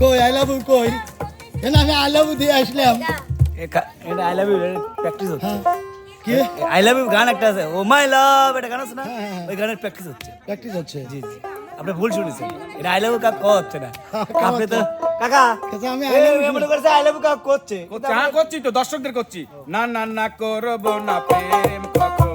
কই I love you কই? এ না আমি আই লাভ ইউ দিয়ে আসলাম। এটা আই লাভ ইউ প্র্যাকটিস হচ্ছে। হ্যাঁ কি? আই লাভ ইউ গান একটা আছে ও মাই লাভ এটা গান আছে না? হ্যাঁ, হ্যাঁ। ওই গানের প্র্যাকটিস হচ্ছে। প্র্যাকটিস হচ্ছে। জি জি। আপনি ভুল শুনেছেন। এটা আই লাভ ইউ কাক হচ্ছে না। আপনি তো কাকা কাকা, আমি I এই, love you এ মনে করছে আই লাভ ইউ কাক করছে। করছি তো দর্শকদের করছি। না না না করব না প্রেম কখনো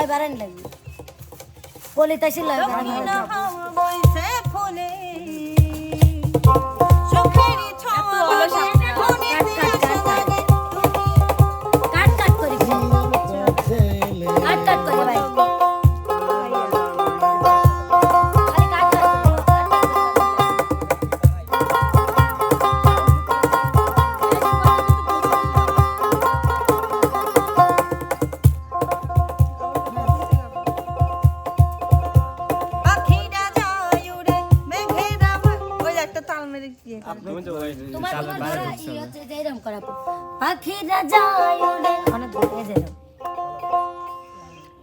লয় বারেন লাগবে পলিতাসি লয় বারেন পাখিরা যায় উড়ে অনেক দূর এই যে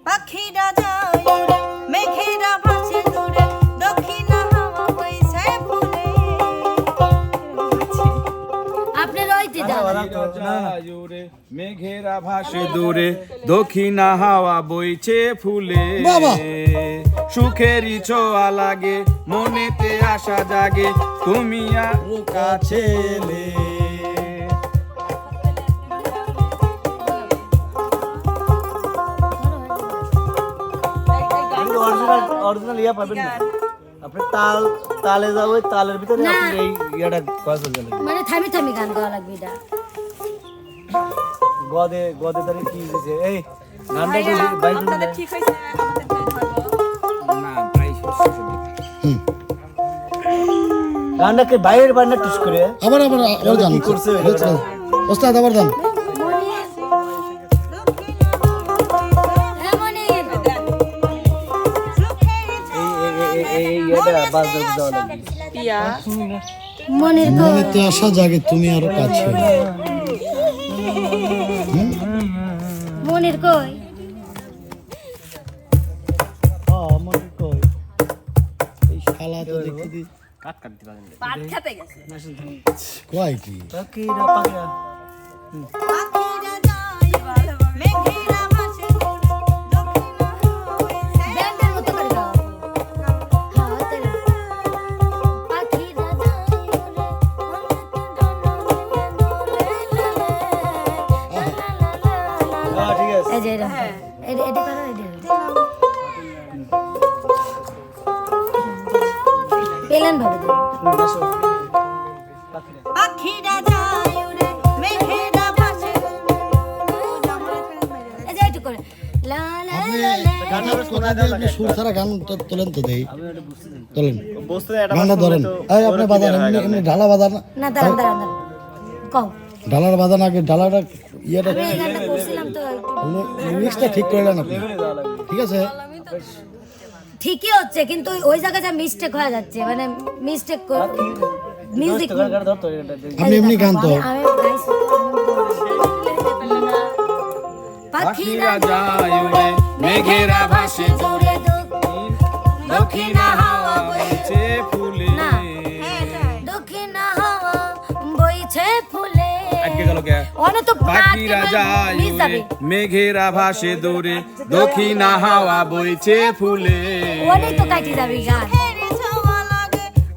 পাখিরা যায় উড়ে মেঘেরা ভাসে দূরে দক্ষিণ হাওয়া বইছে ফুলে। আপনার ওইতে দাও মেঘেরা ভাসে দূরে দক্ষিণা হাওয়া বইছে ফুলে! সুখেরই ছোঁয়া লাগে মনেতে আশা জাগে তুমি আর কাছে এলে। অরিজিনাল অরিজিনাল ইয়া পাবেন না। আপনি তাল তালে যাব ওই তালের ভিতরে। আপনি এই ইয়াটা কয় চলবে মানে থামি থামি গান গাওয়া লাগবে এটা। গদে গদে তারে কি দিছে এই গানটা কি বাইক না। প্রায় গানটা কি বাইরের বান্না টুস করে। আবার আবার আবার কি করছে? ওস্তাদ আবার জান। এই এই ইয়াটা বাজ দাও মনের মনেতে আশা জাগে তুমি আরও কাছে। মনের কই? আমার কই? এই শালা তো দেখতে কাট কাট দিবা কয় কি? পাখিরা পাখিরা পাখিরা যায় মেঘেরা ভাসে পেলেন ভাবে। পাখিরা যায় উড়ে মেঘেরা ভাসে। এই যে একটু করে। লা লা লা লা গানের দিয়ে আপনি সুর ছাড়া গান তোলেন তো দেই। তোলেন। গানটা ধরেন। এই আপনি বাজান এমনি এমনি ঢালা বাজান। না না দাঁড়ান দাঁড়ান দাঁড়ান। কও। ঢালার বাজান আগে ঢালাটা ইয়েটা লিরিক্সটা ঠিক করলেন আপনি। ঠিক আছে? ঠিকই হচ্ছে কিন্তু ওই জায়গায় যা মিস্টেক হয়ে যাচ্ছে মানে মিস্টেক মিউজিক আমি এমনি গান তো। পাখি যায় উড়ে মেঘেরা ভাসে জোরে দক্ষিণা হাওয়া বইছে ফুলে। দক্ষিণা হাওয়া বইছে ফুলে। মেঘেরা ভাসে দূরে দক্ষিণা হাওয়া বইছে ফুলে। অনেক তো কাটি যাবে গান।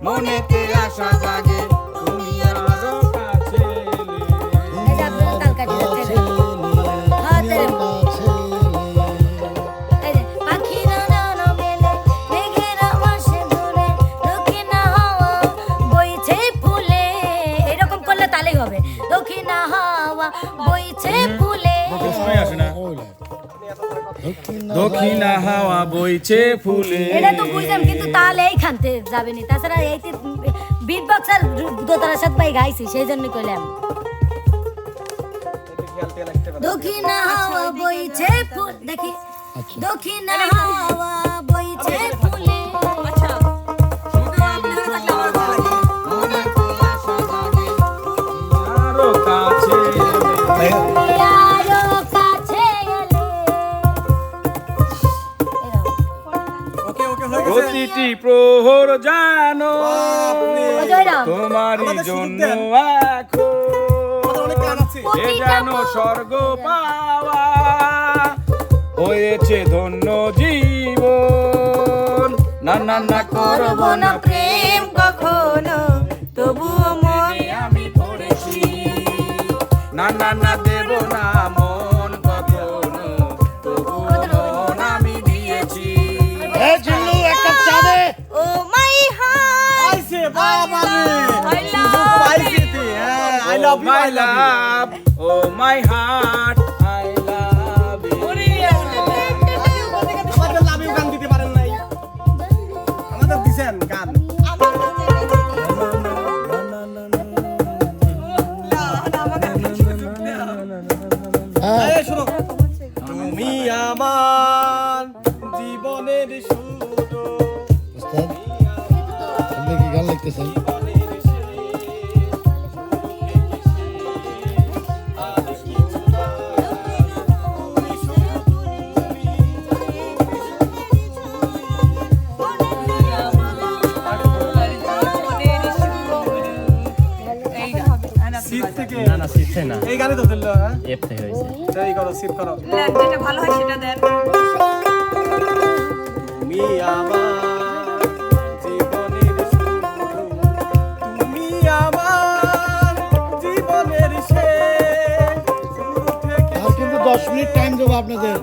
মনেতে আশা জাগে তুমি কাছে আপনারা তাল কাটি যাচ্ছে হ্যাঁ দক্ষিণা হাওয়া বইছে ফুলে। এরকম করলে দক্ষিণা হাওয়া বইছে ফুলে। এটা তো বুঝলাম কিন্তু তাহলে এইখানতে যাবে নি তাছাড়া এই বিট বক্সার দোতারা সাথে পাই গাইছি সেই জন্য কইলাম। দক্ষিণা হাওয়া বইছে ফুল দেখি। দক্ষিণা হাওয়া বইছে ফুলে। প্রহর জানো তোমারই জন্য এখন এ যেন স্বর্গ পাওয়া হয়েছে ধন্য জীবন। না না না করব না প্রেম কখনো তবুও মন আমি পড়েছি। না না না দেব না I love you my I না না? এই গানে তো তুললো হ্যাঁ? এফ থেকে হয়েছে এই করো সিট করো। যেটা ভালো হয় সেটা দেন। তুমি আমার দশ মিনিট টাইম দেবো আপনাদের।